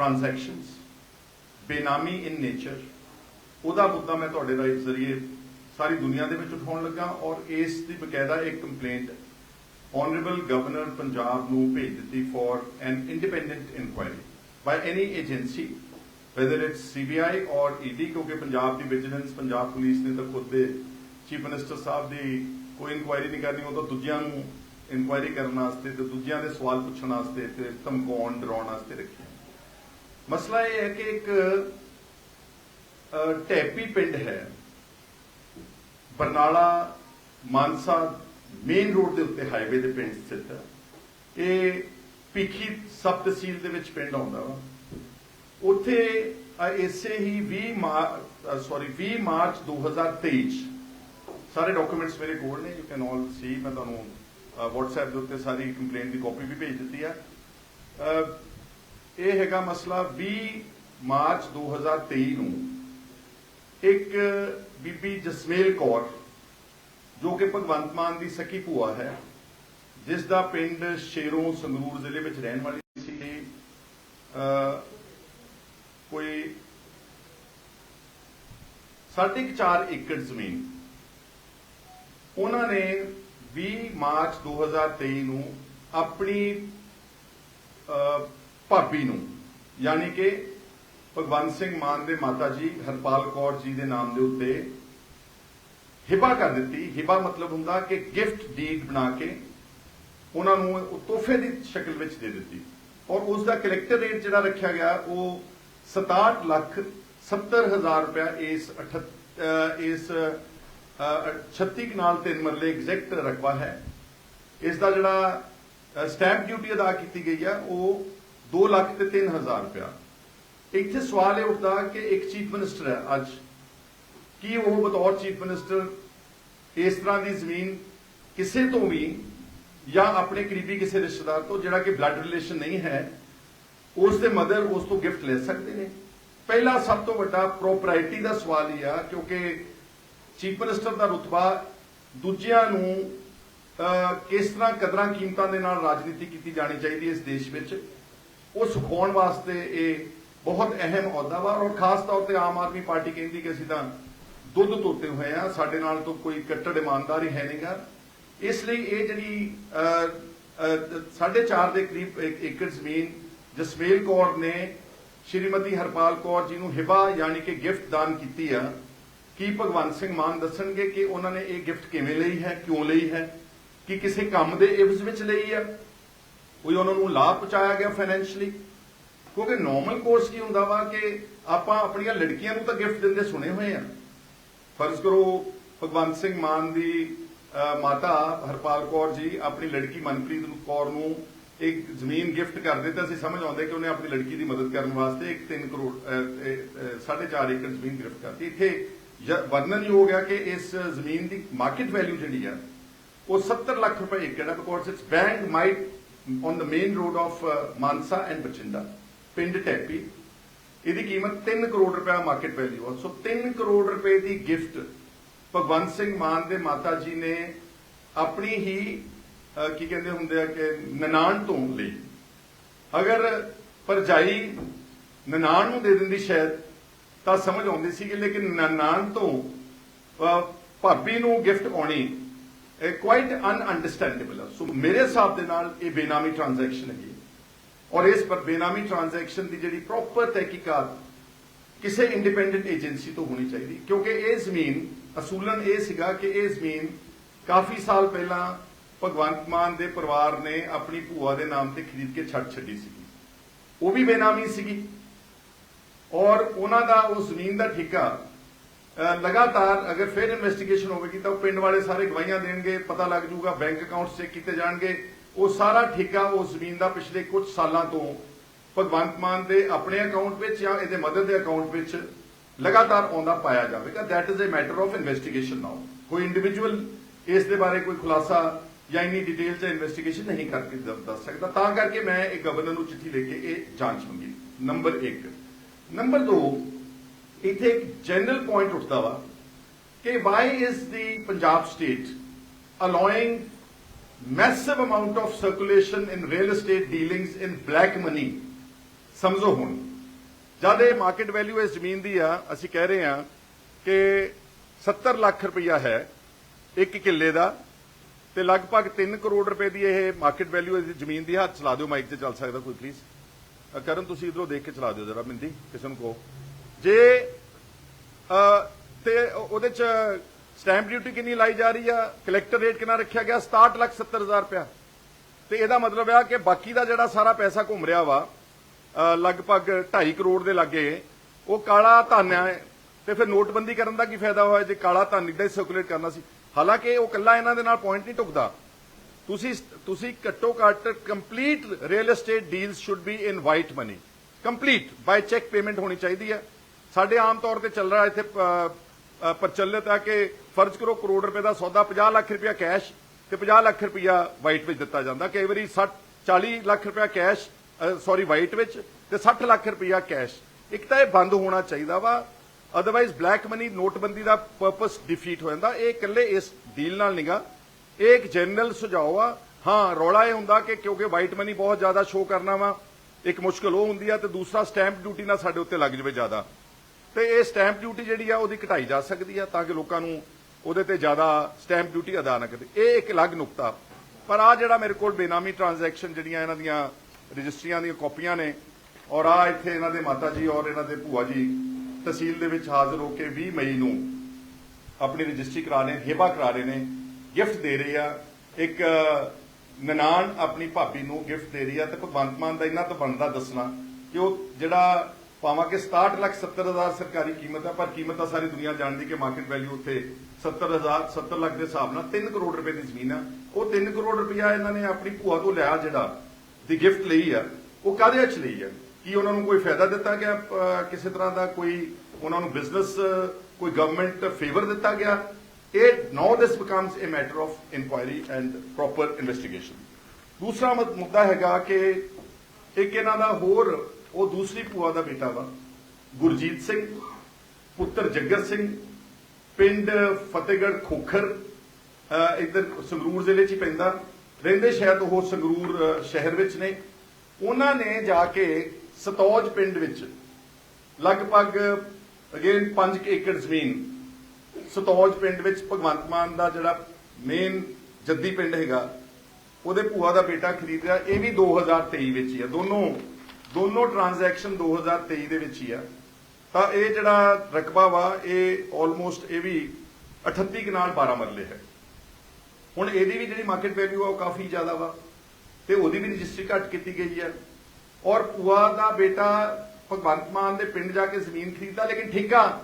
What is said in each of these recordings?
Transactions ਬੇਨਾਮੀ ਇਨ nature ਉਹਦਾ ਮੁੱਦਾ ਮੈਂ ਤੁਹਾਡੇ ਰਾਹੀਂ ਜ਼ਰੀਏ ਸਾਰੀ ਦੁਨੀਆ ਦੇ ਵਿੱਚ ਉਠਾਉਣ ਲੱਗਾ ਔਰ ਇਸ ਦੀ ਬਕਾਇਦਾ ਇੱਕ ਕੰਪਲੇਂਟ ਆਨਰੇਬਲ ਗਵਰਨਰ ਪੰਜਾਬ ਨੂੰ ਭੇਜ ਦਿੱਤੀ for an independent inquiry by any agency whether it's CBI or ED ਕਿਉਂਕਿ ਪੰਜਾਬ ਦੀ ਵਿਜੀਲੈਂਸ ਪੰਜਾਬ ਪੁਲਿਸ ਨੇ ਤਾਂ ਖੁਦ ਦੇ ਚੀਫ ਮਿਨਿਸਟਰ ਸਾਹਿਬ ਦੀ ਕੋਈ ਇਨਕੁਆਇਰੀ ਨਹੀਂ ਕਰਨੀ, ਉਹ ਤਾਂ ਦੂਜਿਆਂ ਨੂੰ ਇਨਕੁਆਇਰੀ ਕਰਨ ਵਾਸਤੇ ਤੇ ਦੂਜਿਆਂ ਦੇ ਸਵਾਲ ਪੁੱਛਣ ਵਾਸਤੇ ਤੇ ਧਮਕਾਉਣ, ਡਰਾਉਣ ਵਾਸਤੇ ਰੱਖਿਆ। ਮਸਲਾ ਇਹ ਹੈ ਕਿ ਇੱਕ ਟੈਪੀ ਪਿੰਡ ਹੈ। ਬਰਨਾਲਾ ਮਾਨਸਾ ਮੇਨ ਰੋਡ ਦੇ ਉੱਤੇ ਹਾਈਵੇ ਦੇ ਪਿੰਡ ਸਥਿਤ ਹੈ। ਇਹ ਭਿੱਖੀ ਸਬ ਤਹਿਸੀਲ ਦੇ ਵਿੱਚ ਪਿੰਡ ਆਉਂਦਾ ਵਾ। ਉੱਥੇ ਇਸੇ ਹੀ 20 ਮਾਰਚ ਸੌਰੀ 20 ਮਾਰਚ 2023 'ਚ ਸਾਰੇ ਡਾਕੂਮੈਂਟਸ ਮੇਰੇ ਕੋਲ ਨੇ ਯੂ ਕੈਨ ਆਲ ਸੀ ਮੈਂ ਤੁਹਾਨੂੰ WhatsApp ਦੇ ਉੱਤੇ ਸਾਰੀ ਕੰਪਲੇਂਟ ਦੀ ਕਾਪੀ ਵੀ ਭੇਜ ਦਿੱਤੀ ਆ। ਇਹ ਹੈਗਾ ਮਸਲਾ 20 ਮਾਰਚ 2023 ਨੂੰ। ਇੱਕ ਬੀਬੀ ਜਸਮੇਲ ਕੌਰ, ਜੋ ਕਿ ਭਗਵੰਤ ਮਾਨ ਦੀ ਸਕੀ ਭੂਆ ਹੈ ਜਿਸ ਦਾ ਪਿੰਡ ਸ਼ੇਰੋਂ ਸੰਗਰੂਰ ਜ਼ਿਲ੍ਹੇ ਵਿੱਚ ਰਹਿਣ ਵਾਲੀ ਸੀ। ਕੋਈ ਸਾਢੇ ਕੁ ਚਾਰ ਏਕੜ ਜ਼ਮੀਨ। ਉਹਨਾਂ ਨੇ 20 ਮਾਰਚ 2023 ਨੂੰ ਆਪਣੀ ਭਾਬੀ ਨੂੰ ਯਾਨੀ ਕਿ ਭਗਵੰਤ ਸਿੰਘ ਮਾਨ ਦੇ ਮਾਤਾ ਜੀ ਹਰਪਾਲ ਕੌਰ ਜੀ ਦੇ ਨਾਮ ਦੇ ਉੱਤੇ ਹਿਬਾ ਕਰ ਦਿੱਤੀ। ਹਿਬਾ ਮਤਲਬ ਹੁੰਦਾ ਕਿ ਗਿਫਟ ਡੀਡ ਬਣਾ ਕੇ ਉਹਨਾਂ ਨੂੰ ਤੋਹਫੇ ਦੀ ਸ਼ਕਲ ਵਿੱਚ ਦੇ ਦਿੱਤੀ। ਔਰ ਉਸ ਦਾ ਕਲੈਕਟਰ ਰੇਟ ਜਿਹੜਾ ਰੱਖਿਆ ਗਿਆ ਉਹ 67 ਲੱਖ 70 ਹਜ਼ਾਰ ਰੁਪਇਆ ਇਸ ਅਠ- ਇਸ ਅਹ, 36 ਕਨਾਲ ਤਿੰਨ ਮਰਲੇ ਐਗਜ਼ੈਕਟ ਰਕਬਾ ਹੈ। ਇਸ ਦਾ ਜਿਹੜਾ ਸਟੈਂਪ ਡਿਊਟੀ ਅਦਾ ਕੀਤੀ ਗਈ ਹੈ ਉਹ 2 ਲੱਖ ਤੇ 3 ਹਜ਼ਾਰ ਰੁਪਇਆ। ਇੱਥੇ ਸਵਾਲ ਇਹ ਉੱਠਦਾ ਕਿ ਇੱਕ ਚੀਫ ਮਿਨਿਸਟਰ ਹੈ ਅੱਜ। ਕੀ ਉਹ ਬਤੌਰ ਚੀਫ ਮਿਨਿਸਟਰ ਇਸ ਤਰ੍ਹਾਂ ਦੀ ਜ਼ਮੀਨ ਕਿਸੇ ਤੋਂ ਵੀ ਜਾਂ ਆਪਣੇ ਕਰੀਬੀ ਕਿਸੇ ਰਿਸ਼ਤੇਦਾਰ ਤੋਂ, ਜਿਹੜਾ ਕਿ ਬਲੱਡ ਰਿਲੇਸ਼ਨ ਨਹੀਂ ਹੈ, ਉਸ ਦੇ ਮਦਰ ਉਸ ਤੋਂ ਗਿਫਟ ਲੈ ਸਕਦੇ ਨੇ? ਪਹਿਲਾ ਸਭ ਤੋਂ ਵੱਡਾ ਪ੍ਰੋਪਰਾਇਟੀ ਦਾ ਸਵਾਲ ਹੀ ਆ, ਕਿਉਂਕਿ ਚੀਫ ਮਿਨਿਸਟਰ ਦਾ ਰੁਤਬਾ ਦੂਜਿਆਂ ਨੂੰ ਕਿਸ ਤਰ੍ਹਾਂ, ਕਦਰਾਂ ਕੀਮਤਾਂ ਦੇ ਨਾਲ ਰਾਜਨੀਤੀ ਕੀਤੀ ਜਾਣੀ ਚਾਹੀਦੀ ਹੈ ਇਸ ਦੇਸ਼ ਵਿੱਚ ਉਹ ਸੁਖਾਉਣ ਵਾਸਤੇ ਇਹ ਬਹੁਤ ਅਹਿਮ ਅਹੁਦਾ ਵਾ ਔਰ ਖਾਸ ਤੌਰ ਤੇ ਆਮ ਆਦਮੀ ਪਾਰਟੀ ਕਹਿੰਦੀ ਕਿ ਅਸੀਂ ਤਾਂ ਦੁੱਧ ਤੋਤੇ ਹੋਏ ਆ ਸਾਡੇ ਨਾਲ ਤੋਂ ਕੋਈ ਕੱਟੜ ਇਮਾਨਦਾਰੀ ਹੀ ਹੈ ਨਹੀਂਗਾ ਇਸ ਲਈ ਇਹ ਜਿਹੜੀ ਅਹ, ਅਹ, ਸਾਢੇ ਚਾਰ ਦੇ ਕਰੀਬ ਏਕੜ ਜ਼ਮੀਨ ਜਸਮੇਲ ਕੌਰ ਨੇ ਸ਼੍ਰੀਮਤੀ ਹਰਪਾਲ ਕੌਰ ਜੀ ਨੂੰ ਹਿਬਾ ਯਾਨੀ ਕਿ ਗਿਫਟ ਦਾਨ ਕੀਤੀ ਆ। ਕੀ ਭਗਵੰਤ ਸਿੰਘ ਮਾਨ ਦੱਸਣਗੇ ਕਿ ਉਹਨਾਂ ਨੇ ਇਹ ਗਿਫਟ ਕਿਵੇਂ ਲਈ ਹੈ ਕਿਉਂ ਲਈ ਹੈ ਕਿ ਕਿਸੇ ਕੰਮ ਦੇ ਇਵਜ਼ ਵਿੱਚ ਲਈ ਆ? ਕੋਈ ਉਹਨਾਂ ਨੂੰ ਲਾਭ ਪਹੁੰਚਾਇਆ ਗਿਆ ਫਾਈਨੈਂਸ਼ੀਅਲੀ ਕਿਉਂਕਿ ਨਾਰਮਲ ਕੋਰਸ ਕੀ ਹੁੰਦਾ ਵਾ ਕਿ ਆਪਾਂ ਆਪਣੀਆਂ ਲੜਕੀਆਂ ਨੂੰ ਤਾਂ ਗਿਫਟ ਦਿੰਦੇ ਸੁਣੇ ਹੋਏ ਆ। ਫਰਜ਼ ਕਰੋ ਭਗਵੰਤ ਸਿੰਘ ਮਾਨ ਦੀ ਮਾਤਾ ਹਰਪਾਲ ਕੌਰ ਜੀ ਆਪਣੀ ਲੜਕੀ ਮਨਪ੍ਰੀਤ ਕੌਰ ਨੂੰ ਇੱਕ ਜ਼ਮੀਨ ਗਿਫਟ ਕਰਦੇ ਦਿੱਤਾ। ਅਸੀਂ ਸਮਝ ਆਉਂਦੇ ਕਿ ਉਹਨੇ ਆਪਣੀ ਲੜਕੀ ਦੀ ਮਦਦ ਕਰਨ ਵਾਸਤੇ ਇੱਕ 3 ਕਰੋੜ 4.5 ਏਕੜ ਜ਼ਮੀਨ ਗਿਫਟ ਕਰਤੀ। ਇੱਥੇ ਵਰਣਨ ਹੀ ਹੋ ਗਿਆ ਕਿ ਇਸ ਜ਼ਮੀਨ ਦੀ ਮਾਰਕੀਟ ਵੈਲਿਊ ਜਿਹੜੀ ਆ, ਉਹ 70 ਲੱਖ ਰੁਪਏ ਏਕੜ ਹੈ because it's band might on the main road of Mansa and Bathinda ਪਿੰਡ ਟੈਪੀ ਇਹਦੀ ਕੀਮਤ 3 ਕਰੋੜ ਰੁਪਏ ਮਾਰਕੀਟ ਵੈਲਿਊ ਆ ਸੋ 3 ਕਰੋੜ ਰੁਪਏ ਦੀ ਗਿਫਟ ਭਗਵੰਤ ਸਿੰਘ ਮਾਨ ਦੇ ਮਾਤਾ ਜੀ ਨੇ ਆਪਣੀ ਹੀ ਕੀ ਕਹਿੰਦੇ ਹੁੰਦੇ ਆ ਕਿ ਨਨਾਣ ਤੋਂ ਲਈ ਅਗਰ ਪਰਜਾਈ ਨਨਾਣ ਨੂੰ ਦੇ ਦਿੰਦੀ ਸ਼ਾਇਦ ਤਾਂ ਸਮਝ ਆਉਂਦੀ ਸੀ ਕਿ ਲੇਕਿਨ ਨਨਾਣ ਤੋਂ ਭਾਬੀ ਨੂੰ ਗਿਫਟ ਆਉਣੀ ਕੁਆਇਟ ਅਨਅੰਡਰਸਟੈਂਡੇਬਲ ਹੈ ਸੋ ਮੇਰੇ ਹਿਸਾਬ ਦੇ ਨਾਲ ਇਹ ਬੇਨਾਮੀ ਟ੍ਰਾਂਜੈਕਸ਼ਨ ਹੈਗੀ ਔਰ ਇਸ ਪਰ ਬੇਨਾਮੀ ਟ੍ਰਾਂਜੈਕਸ਼ਨ ਦੀ ਜਿਹੜੀ ਪ੍ਰੋਪਰ ਤਹਿਕੀਕਾਤ ਕਿਸੇ ਇੰਡੀਪੈਂਡੈਂਟ ਏਜੰਸੀ ਤੋਂ ਹੋਣੀ ਚਾਹੀਦੀ। ਕਿਉਂਕਿ ਇਹ ਜ਼ਮੀਨ, ਅਸੂਲਨ ਇਹ ਸੀਗਾ ਕਿ ਇਹ ਜ਼ਮੀਨ ਕਾਫੀ ਸਾਲ ਪਹਿਲਾਂ ਭਗਵੰਤ ਮਾਨ ਦੇ ਪਰਿਵਾਰ ਨੇ ਆਪਣੀ ਭੂਆ ਦੇ ਨਾਮ ਤੇ ਖਰੀਦ ਕੇ ਛੱਡ ਛੱਡੀ ਸੀਗੀ ਉਹ ਵੀ ਬੇਨਾਮੀ ਸੀਗੀ। ਔਰ ਉਹਨਾਂ ਦਾ ਉਸ ਜ਼ਮੀਨ ਦਾ ਠੇਕਾ ਲਗਾਤਾਰ ਅਗਰ ਫਿਰ ਇਨਵੈਸਟੀਗੇਸ਼ਨ ਹੋਵੇਗੀ ਤਾਂ ਉਹ ਪਿੰਡ ਵਾਲੇ ਸਾਰੇ ਗਵਾਹੀਆਂ ਦੇਣਗੇ, ਪਤਾ ਲੱਗ ਜਾਊਗਾ ਬੈਂਕ ਅਕਾਊਂਟਸ ਚੈੱਕ ਕੀਤੇ ਜਾਣਗੇ। ਉਹ ਸਾਰਾ ਠੇਕਾ ਉਸ ਜ਼ਮੀਨ ਦਾ ਪਿਛਲੇ ਕੁਝ ਸਾਲਾਂ ਤੋਂ ਭਗਵੰਤ ਮਾਨ ਦੇ ਆਪਣੇ ਅਕਾਊਂਟ ਵਿੱਚ ਜਾਂ ਇਹਦੇ ਮਦਰ ਦੇ ਅਕਾਊਂਟ ਵਿੱਚ ਲਗਾਤਾਰ ਆਉਂਦਾ ਪਾਇਆ ਜਾਵੇਗਾ। That is a matter of investigation now ਕੋਈ ਇੰਡੀਵਿਜੂਅਲ ਇਸ ਦੇ ਬਾਰੇ ਕੋਈ ਖੁਲਾਸਾ ਜਾਂ ਇੰਨੀ ਡਿਟੇਲ ਚ ਇਨਵੈਸਟੀਗੇਸ਼ਨ ਨਹੀਂ ਕਰਕੇ ਦੱਸ ਸਕਦਾ। ਤਾਂ ਕਰਕੇ ਮੈਂ ਇਹ ਗਵਰਨਰ ਨੂੰ ਚਿੱਠੀ ਲੈ ਕੇ ਇਹ ਜਾਂਚ ਮੰਗੀ। ਨੰਬਰ 1 ਨੰਬਰ 2 ਇੱਥੇ ਇੱਕ ਜਨਰਲ ਪੁਆਇੰਟ ਉੱਠਦਾ ਵਾ ਕਿ why is the Punjab state allowing massive amount of circulation in real estate dealings in black money? ਸਮਝੋ ਹੁਣ। ਜਦ ਇਹ ਮਾਰਕੀਟ ਵੈਲਿਊ ਇਸ ਜ਼ਮੀਨ ਦੀ ਆ, ਅਸੀਂ ਕਹਿ ਰਹੇ ਹਾਂ ਕਿ 70 ਲੱਖ ਰੁਪਈਆ ਹੈ ਇੱਕ ਕਿੱਲੇ ਦਾ ਤੇ ਲਗਭਗ 3 ਕਰੋੜ ਰੁਪਏ ਦੀ ਇਹ ਮਾਰਕੀਟ ਵੈਲਿਊ ਇਸ ਜ਼ਮੀਨ ਦੀ ਹੱਥ ਚਲਾ ਦਿਓ ਮਾਈਕ ਤੇ ਚੱਲ ਸਕਦਾ ਕੋਈ ਪਲੀਜ਼ ਕਰਨ, ਤੁਸੀਂ ਇਧਰੋਂ ਦੇਖ ਕੇ ਚਲਾ ਦਿਓ ਜਰਾ, ਮਿੰਦੀ, ਕਿਸੇ ਨੂੰ ਕਹੋ। ਜੇ ਤੇ ਉਹਦੇ ਚ ਸਟੈਂਪ ਡਿਊਟੀ ਕਿੰਨੀ ਲਾਈ ਜਾ ਰਹੀ ਆ? ਕਲੈਕਟਰ ਰੇਟ ਕਿੰਨਾ ਰੱਖਿਆ ਗਿਆ? 67 ਲੱਖ 70 ਹਜ਼ਾਰ ਰੁਪਇਆ। ਤੇ ਇਹਦਾ ਮਤਲਬ ਆ ਕਿ ਬਾਕੀ ਦਾ ਜਿਹੜਾ ਸਾਰਾ ਪੈਸਾ ਘੁੰਮ ਰਿਹਾ ਵਾ ਲਗਭਗ 2.5 ਕਰੋੜ ਦੇ ਲਾਗੇ, ਉਹ ਕਾਲਾ ਧਨ ਹੈ ਤੇ ਫਿਰ ਨੋਟਬੰਦੀ ਕਰਨ ਦਾ ਕੀ ਫਾਇਦਾ ਹੋਇਆ ਜੇ ਕਾਲਾ ਧਨ ਇਦਾਂ ਹੀ ਸਰਕੂਲੇਟ ਕਰਨਾ ਸੀ? ਹਾਲਾਂਕਿ ਉਹ ਕੱਲਾ ਇਹਨਾਂ ਦੇ ਨਾਲ ਪੁਆਇੰਟ ਨਹੀਂ ਟੁਕਦਾ। ਤੁਸੀਂ ਤੁਸੀਂ ਘੱਟੋ ਘੱਟ complete real estate deals should be in white money complete by cheque payment ਹੋਣੀ ਚਾਹੀਦੀ ਹੈ ਸਾਡੇ ਆਮ ਤੌਰ ਤੇ ਚੱਲ ਰਿਹਾ ਇੱਥੇ ਪ੍ਰਚਲਿਤ ਹੈ ਕਿ ਫਰਜ਼ ਕਰੋ ਕਰੋੜ ਰੁਪਏ ਦਾ ਸੌਦਾ 50 ਲੱਖ ਰੁਪਇਆ ਕੈਸ਼ ਤੇ 50 ਲੱਖ ਰੁਪਇਆ ਵਾਈਟ ਵਿੱਚ ਦਿੱਤਾ ਜਾਂਦਾ। ਕਈ ਵਾਰੀ 60 40 ਲੱਖ ਰੁਪਇਆ ਕੈਸ਼ ਸੌਰੀ ਵਾਈਟ ਵਿੱਚ ਤੇ 60 ਲੱਖ ਰੁਪਇਆ ਕੈਸ਼। ਇੱਕ ਤਾਂ ਇਹ ਬੰਦ ਹੋਣਾ ਚਾਹੀਦਾ ਵਾ। ਅਦਰਵਾਈਜ਼ ਬਲੈਕ ਮਨੀ ਨੋਟਬੰਦੀ ਦਾ ਪਰਪਸ ਡਿਫੀਟ ਹੋ ਜਾਂਦਾ। ਇਹ ਇਕੱਲੇ ਇਸ ਡੀਲ ਨਾਲ ਨਿਗਾ। ਇਹ ਇੱਕ ਜਨਰਲ ਸੁਝਾਅ ਆ। ਹਾਂ, ਰੌਲਾ ਇਹ ਹੁੰਦਾ ਕਿ ਕਿਉਂਕਿ ਵਾਈਟ ਮਨੀ ਬਹੁਤ ਜ਼ਿਆਦਾ ਸ਼ੋ ਕਰਨਾ ਵਾ, ਇੱਕ ਮੁਸ਼ਕਲ ਉਹ ਹੁੰਦੀ ਆ ਤੇ ਦੂਸਰਾ ਸਟੈਂਪ ਡਿਊਟੀ ਨਾਲ ਸਾਡੇ ਉੱਤੇ ਲੱਗ ਜਾਵੇ ਜ਼ਿਆਦਾ। ਤੇ ਇਹ ਸਟੈਂਪ ਡਿਊਟੀ ਜਿਹੜੀ ਆ, ਉਹਦੀ ਘਟਾਈ ਜਾ ਸਕਦੀ ਆ ਤਾਂ ਕਿ ਲੋਕਾਂ ਨੂੰ ਉਹਦੇ ਤੇ ਜ਼ਿਆਦਾ ਸਟੈਂਪ ਡਿਊਟੀ ਅਦਾ ਨਾ ਕਰੇ। ਇਹ ਇੱਕ ਅਲੱਗ ਨੁਕਤਾ। ਪਰ ਆ ਜਿਹੜਾ ਮੇਰੇ ਕੋਲ ਬੇਨਾਮੀ ਟ੍ਰਾਂਜੈਕਸ਼ਨ ਜਿਹੜੀਆਂ ਇਹਨਾਂ ਦੀਆਂ ਰਜਿਸਟਰੀਆਂ ਦੀਆਂ ਕਾਪੀਆਂ ਨੇ, ਔਰ ਆ ਇੱਥੇ ਇਹਨਾਂ ਦੇ ਮਾਤਾ ਜੀ ਔਰ ਇਹਨਾਂ ਦੇ ਭੂਆ ਜੀ ਤਹਿਸੀਲ ਦੇ ਵਿੱਚ ਹਾਜ਼ਰ ਹੋ ਕੇ 20 ਮਈ ਨੂੰ ਆਪਣੀ ਰਜਿਸਟਰੀ ਕਰਾ ਰਹੇ, ਹੇਬਾ ਕਰਾ ਰਹੇ ਨੇ ਗਿਫਟ ਦੇ ਰਹੇ ਆ। ਇੱਕ ਨਨਾਣ ਆਪਣੀ ਭਾਬੀ ਨੂੰ ਗਿਫਟ ਦੇ ਰਹੀ ਆ ਤੇ ਭਗਵੰਤ ਮਾਨ ਦਾ ਇਹਨਾਂ ਤੋਂ ਬਣਦਾ ਦੱਸਣਾ ਕਿ ਉਹ ਜਿਹੜਾ ਭਾਵਾਂ ਕਿ 67 ਲੱਖ 70 ਹਜ਼ਾਰ ਸਰਕਾਰੀ ਕੀਮਤ ਹੈ ਪਰ ਕੀਮਤ ਤਾਂ ਸਾਰੀ ਦੁਨੀਆ ਜਾਣਦੀ ਕਿ ਮਾਰਕੀਟ ਵੈਲਿਊ ਉੱਥੇ 70 70 ਲੱਖ ਦੇ ਹਿਸਾਬ ਨਾਲ 3 ਕਰੋੜ ਰੁਪਏ ਦੀ ਜ਼ਮੀਨ ਆ। ਉਹ 3 ਕਰੋੜ ਰੁਪਇਆ ਇਹਨਾਂ ਨੇ ਆਪਣੀ ਭੂਆ ਤੋਂ ਲਿਆ ਜਿਹੜਾ ਦੀ ਗਿਫਟ ਲਈ ਆ, ਉਹ ਕਾਹਦੇ ਵਿੱਚ ਲਈ ਆ? ਕੀ ਉਹਨਾਂ ਨੂੰ ਕੋਈ ਫਾਇਦਾ ਦਿੱਤਾ ਗਿਆ ਕਿਸੇ ਤਰ੍ਹਾਂ ਦਾ ਕੋਈ ਉਹਨਾਂ ਨੂੰ ਬਿਜ਼ਨਸ ਕੋਈ ਗਵਰਨਮੈਂਟ ਫੇਵਰ ਦਿੱਤਾ ਗਿਆ? ਇਹ now this becomes a matter of inquiry and proper investigation ਦੂਸਰਾ ਮੁੱਦਾ ਹੈਗਾ ਕਿ ਇੱਕ ਇਹਨਾਂ ਦਾ ਹੋਰ ਉਹ ਦੂਸਰੀ ਭੂਆ ਦਾ ਬੇਟਾ ਵਾ, ਗੁਰਜੀਤ ਸਿੰਘ, ਪੁੱਤਰ ਜੱਗਰ ਸਿੰਘ, ਪਿੰਡ ਫਤਿਹਗੜ੍ਹ ਖੋਖਰ ਅਹ ਇੱਧਰ ਸੰਗਰੂਰ ਜ਼ਿਲ੍ਹੇ 'ਚ ਹੀ ਪੈਂਦਾ, ਰਹਿੰਦੇ ਸ਼ਾਇਦ ਉਹ ਸੰਗਰੂਰ ਸ਼ਹਿਰ ਵਿੱਚ ਨੇ। ਉਹਨਾਂ ਨੇ ਜਾ ਕੇ ਸਤੌਜ ਪਿੰਡ ਵਿੱਚ ਲਗਭਗ ਅਗੇਨ 5 ਏਕੜ ਜ਼ਮੀਨ ਸਤੌਜ ਪਿੰਡ ਵਿੱਚ ਭਗਵੰਤ ਮਾਨ ਦਾ ਜਿਹੜਾ ਮੇਨ ਜੱਦੀ ਪਿੰਡ ਹੈਗਾ, ਉਹਦੇ ਭੂਆ ਦਾ ਬੇਟਾ ਖਰੀਦ ਰਿਹਾ। ਇਹ ਵੀ 2023 ਵਿੱਚ ਹੀ ਆ। ਦੋਨੋਂ ਦੋਨੋਂ ਟ੍ਰਾਂਜੈਕਸ਼ਨ 2023 ਦੇ ਵਿੱਚ ਹੀ ਆ। ਤਾਂ ਇਹ ਜਿਹੜਾ ਰਕਬਾ ਵਾ, ਇਹ ਆਲਮੋਸਟ ਇਹ ਵੀ 38 ਕਨਾਲ 12 ਮਰਲੇ ਹੈ। ਹੁਣ ਇਹਦੀ ਵੀ ਜਿਹੜੀ ਮਾਰਕੀਟ ਵੈਲਿਊ ਆ, ਉਹ ਕਾਫੀ ਜ਼ਿਆਦਾ ਵਾ ਤੇ ਉਹਦੀ ਵੀ ਰਜਿਸਟਰੀ ਘੱਟ ਕੀਤੀ ਗਈ ਹੈ ਔਰ ਪੂਆ ਦਾ ਬੇਟਾ ਭਗਵੰਤ ਮਾਨ ਦੇ ਪਿੰਡ ਜਾ ਕੇ ਜ਼ਮੀਨ ਖਰੀਦਦਾ, ਲੇਕਿਨ ਠੇਕਾ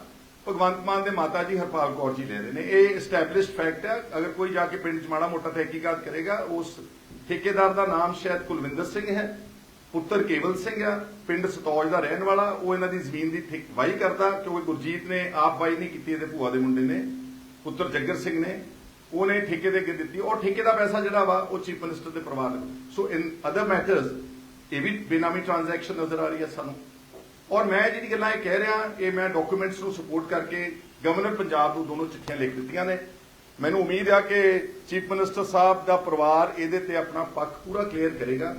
ਭਗਵੰਤ ਮਾਨ ਦੇ ਮਾਤਾ ਜੀ ਹਰਪਾਲ ਕੌਰ ਜੀ ਲੈ ਰਹੇ ਨੇ। ਇਹ ਐਸਟੈਬਲਿਸ਼ਡ ਫੈਕਟ ਹੈ ਅਗਰ ਕੋਈ ਜਾ ਕੇ ਪਿੰਡ 'ਚ ਮਾੜਾ ਮੋਟਾ ਤਹਿਕੀਕਾਤ ਕਰੇਗਾ, ਉਸ ਠੇਕੇਦਾਰ ਦਾ ਨਾਮ ਸ਼ਾਇਦ ਕੁਲਵਿੰਦਰ ਸਿੰਘ ਹੈ। ਪੁੱਤਰ ਕੇਵਲ ਸਿੰਘ ਆ, ਪਿੰਡ ਸਤੌਜ ਦਾ ਰਹਿਣ ਵਾਲਾ, ਉਹ ਇਹਨਾਂ ਦੀ ਜ਼ਮੀਨ ਦੀ ਠੇਕ ਵਾਈ ਕਰਦਾ, ਕਿਉਂਕਿ ਗੁਰਜੀਤ ਨੇ ਆਪ ਵਾਈ ਨਹੀਂ ਕੀਤੀ, ਇਹਦੇ ਭੂਆ ਦੇ ਮੁੰਡੇ ਨੇ, ਪੁੱਤਰ ਜੱਗਰ ਸਿੰਘ ਨੇ, ਉਹਨੇ ਠੇਕੇ ਦੇ ਕੇ ਦਿੱਤੀ ਔਰ ਠੇਕੇ ਦਾ ਪੈਸਾ ਜਿਹੜਾ ਵਾ, ਉਹ ਚੀਫ ਮਿਨਿਸਟਰ ਦੇ ਪਰਿਵਾਰ ਦੇ ਸੋ ਇਨ ਅਦਰ ਮੈਟਰਸ ਇਹ ਵੀ ਬੇਨਾਮੀ ਟ੍ਰਾਂਜੈਕਸ਼ਨ ਨਜ਼ਰ ਆ ਰਹੀ ਹੈ ਸਾਨੂੰ। ਔਰ ਮੈਂ ਜਿਹੜੀ ਗੱਲਾਂ ਇਹ ਕਹਿ ਰਿਹਾ, ਇਹ ਮੈਂ ਡਾਕੂਮੈਂਟਸ ਨੂੰ ਸਪੋਰਟ ਕਰਕੇ ਗਵਰਨਰ ਪੰਜਾਬ ਨੂੰ ਦੋਨੋਂ ਚਿੱਠੀਆਂ ਲਿਖ ਦਿੱਤੀਆਂ ਨੇ। ਮੈਨੂੰ ਉਮੀਦ ਆ ਕਿ ਚੀਫ ਮਿਨਿਸਟਰ ਸਾਹਿਬ ਦਾ ਪਰਿਵਾਰ ਇਹਦੇ ਤੇ ਆਪਣਾ ਪੱਖ ਪੂਰਾ ਕਲੀਅਰ ਕਰੇਗਾ।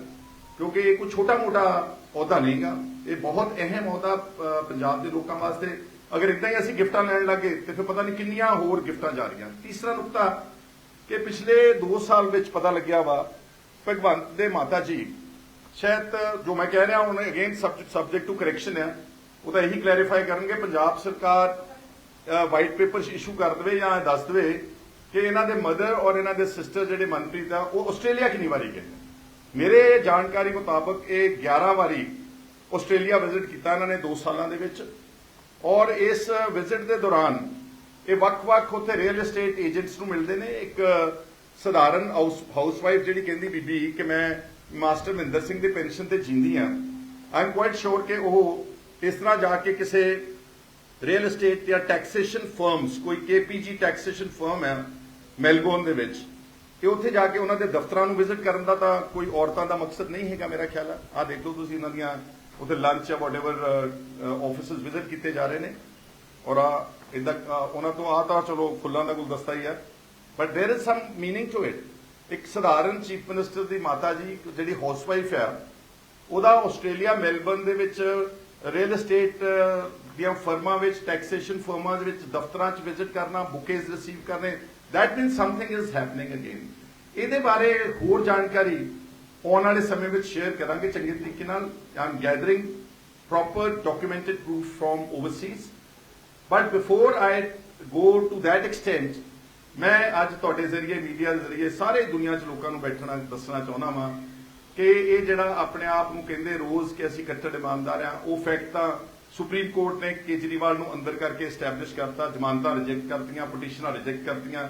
ਕਿਉਂਕਿ ਇਹ ਕੋਈ ਛੋਟਾ ਮੋਟਾ ਅਹੁਦਾ ਨਹੀਂਗਾ ਇਹ ਬਹੁਤ ਅਹਿਮ ਅਹੁਦਾ ਪੰਜਾਬ ਦੇ ਲੋਕਾਂ ਵਾਸਤੇ। ਅਗਰ ਇਦਾਂ ਹੀ ਅਸੀਂ ਗਿਫਟਾਂ ਲੈਣ ਲੱਗੇ, ਤੇ ਫਿਰ ਪਤਾ ਨਹੀਂ ਕਿੰਨੀਆਂ ਹੋਰ ਗਿਫਟਾਂ ਜਾ ਰਹੀਆਂ। ਤੀਸਰਾ ਨੁਕਤਾ, ਕਿ ਪਿਛਲੇ 2 ਸਾਲ ਵਿੱਚ ਪਤਾ ਲੱਗਿਆ ਵਾ, ਭਗਵੰਤ ਦੇ ਮਾਤਾ ਜੀ, ਸ਼ਾਇਦ ਜੋ ਮੈਂ ਕਹਿ ਰਿਹਾ ਹੁਣ ਅਗੇਨ ਸਬਜੈਕਟ ਟੂ ਕਰੈਕਸ਼ਨ ਹੈ ਉਹ ਤਾਂ ਇਹੀ ਕਲੈਰੀਫਾਈ ਕਰਨਗੇ, ਪੰਜਾਬ ਸਰਕਾਰ ਵਾਈਟ ਪੇਪਰ ਇਸ਼ੂ ਕਰ ਦੇਵੇ ਜਾਂ ਦੱਸ ਦੇਵੇ ਕਿ ਇਹਨਾਂ ਦੇ ਮਦਰ ਔਰ ਇਹਨਾਂ ਦੇ ਸਿਸਟਰ ਜਿਹੜੇ ਮਨਪ੍ਰੀਤ ਆ, ਉਹ ਆਸਟ੍ਰੇਲੀਆ ਕਿੰਨੀ ਵਾਰੀ ਗਏ? ਮੇਰੇ ਜਾਣਕਾਰੀ ਮੁਤਾਬਕ ਇਹ 11 ਵਾਰੀ ਆਸਟ੍ਰੇਲੀਆ ਵਿਜ਼ਿਟ ਕੀਤਾ ਇਹਨਾਂ ਨੇ 2 ਸਾਲਾਂ ਦੇ ਵਿੱਚ। ਔਰ ਇਸ ਵਿਜ਼ਿਟ ਦੇ ਦੌਰਾਨ ਇਹ ਵੱਖ-ਵੱਖ ਉੱਥੇ ਰੀਅਲ ਏਸਟੇਟ ਏਜੰਟਸ ਨੂੰ ਮਿਲਦੇ ਨੇ। ਇੱਕ ਸਧਾਰਨ ਹਾਊਸਵਾਈਫ ਜਿਹੜੀ ਕਹਿੰਦੀ ਬੀਬੀ ਕਿ ਮੈਂ ਮਾਸਟਰ ਮਹਿੰਦਰ ਸਿੰਘ ਦੀ ਪੈਨਸ਼ਨ ਤੇ ਜਿੰਦੀ ਆ। ਆਈ ਐਮ ਕੁਆਇਟ ਸ਼ੋਰ ਕਿ ਉਹ ਇਸ ਤਰ੍ਹਾਂ ਜਾ ਕੇ ਕਿਸੇ ਰੀਅਲ ਏਸਟੇਟ ਜਾਂ ਟੈਕਸੇਸ਼ਨ ਫਰਮਸ ਕੋਈ ਕੇਪੀਜੀ ਟੈਕਸੇਸ਼ਨ ਫਰਮ ਹੈ ਮੈਲਬੌਰਨ ਦੇ ਵਿੱਚ। ਇਹ ਉੱਥੇ ਜਾ ਕੇ ਉਹਨਾਂ ਦੇ ਦਫ਼ਤਰਾਂ ਨੂੰ ਵਿਜ਼ਿਟ ਕਰਨ ਦਾ ਤਾਂ ਕੋਈ ਔਰਤਾਂ ਦਾ ਮਕਸਦ ਨਹੀਂ ਹੈਗਾ ਮੇਰਾ ਖਿਆਲ ਹੈ ਆ ਦੇਖ ਲਓ ਤੁਸੀਂ ਇਹਨਾਂ ਦੀਆਂ ਉੱਥੇ ਲੰਚ ਜਾਂ ਵਾਟਐਵਰ ਆਫਿਸਸ ਵਿਜ਼ਿਟ ਕੀਤੇ ਜਾ ਰਹੇ ਨੇ ਔਰ ਆ ਇਦਾਂ ਉਹਨਾਂ ਤੋਂ ਆ ਤਾਂ ਚਲੋ ਫੁੱਲਾਂ ਦਾ ਗੁਲਦਸਤਾ ਹੀ ਹੈ but there is some meaning to it ਇੱਕ ਸਧਾਰਨ ਚੀਫ ਮਿਨਿਸਟਰ ਦੀ ਮਾਤਾ ਜੀ ਜਿਹੜੀ ਹਾਊਸਵਾਈਫ ਹੈ ਉਹਦਾ ਆਸਟ੍ਰੇਲੀਆ ਮੈਲਬਰਨ ਦੇ ਵਿੱਚ ਰੀਅਲ ਏਸਟੇਟ ਦੀਆਂ ਫਰਮਾਂ ਵਿੱਚ ਟੈਕਸੇਸ਼ਨ ਫਰਮਾਂ ਦੇ ਵਿੱਚ ਦਫ਼ਤਰਾਂ 'ਚ ਵਿਜ਼ਿਟ ਕਰਨਾ ਬੁਕੇਜ਼ ਰਿਸੀਵ ਕਰਨੇ that means something is happening again ਇਹਦੇ ਬਾਰੇ ਹੋਰ ਜਾਣਕਾਰੀ ਆਉਣ ਵਾਲੇ ਸਮੇਂ ਵਿੱਚ ਸ਼ੇਅਰ ਕਰਾਂਗੇ ਚੰਗੇ ਤਰੀਕੇ ਨਾਲ ਆਮ gathering proper documented proof from overseas but before I go to that extent, ਮੈਂ ਅੱਜ ਤੁਹਾਡੇ ਜ਼ਰੀਏ ਮੀਡੀਆ ਦੇ ਜ਼ਰੀਏ ਸਾਰੇ ਦੁਨੀਆ 'ਚ ਲੋਕਾਂ ਨੂੰ ਬੈਠਣਾ, ਦੱਸਣਾ ਚਾਹੁੰਦਾ ਵਾਂ ਕਿ ਇਹ ਜਿਹੜਾ ਆਪਣੇ ਆਪ ਨੂੰ ਕਹਿੰਦੇ ਰੋਜ਼ ਕਿ ਅਸੀਂ ਕੱਟੜ ਇਮਾਨਦਾਰ ਆ ਉਹ ਫੈਕਟ ਤਾਂ ਸੁਪਰੀਮ ਕੋਰਟ ਨੇ ਕੇਜਰੀਵਾਲ ਨੂੰ ਅੰਦਰ ਕਰਕੇ ਐਸਟੈਬਲਿਸ਼ ਕਰਤਾ, ਜ਼ਮਾਨਤਾਂ ਰਿਜੈਕਟ ਕਰਤੀਆਂ ਪਟੀਸ਼ਨਾਂ ਰਿਜੈਕਟ ਕਰਤੀਆਂ।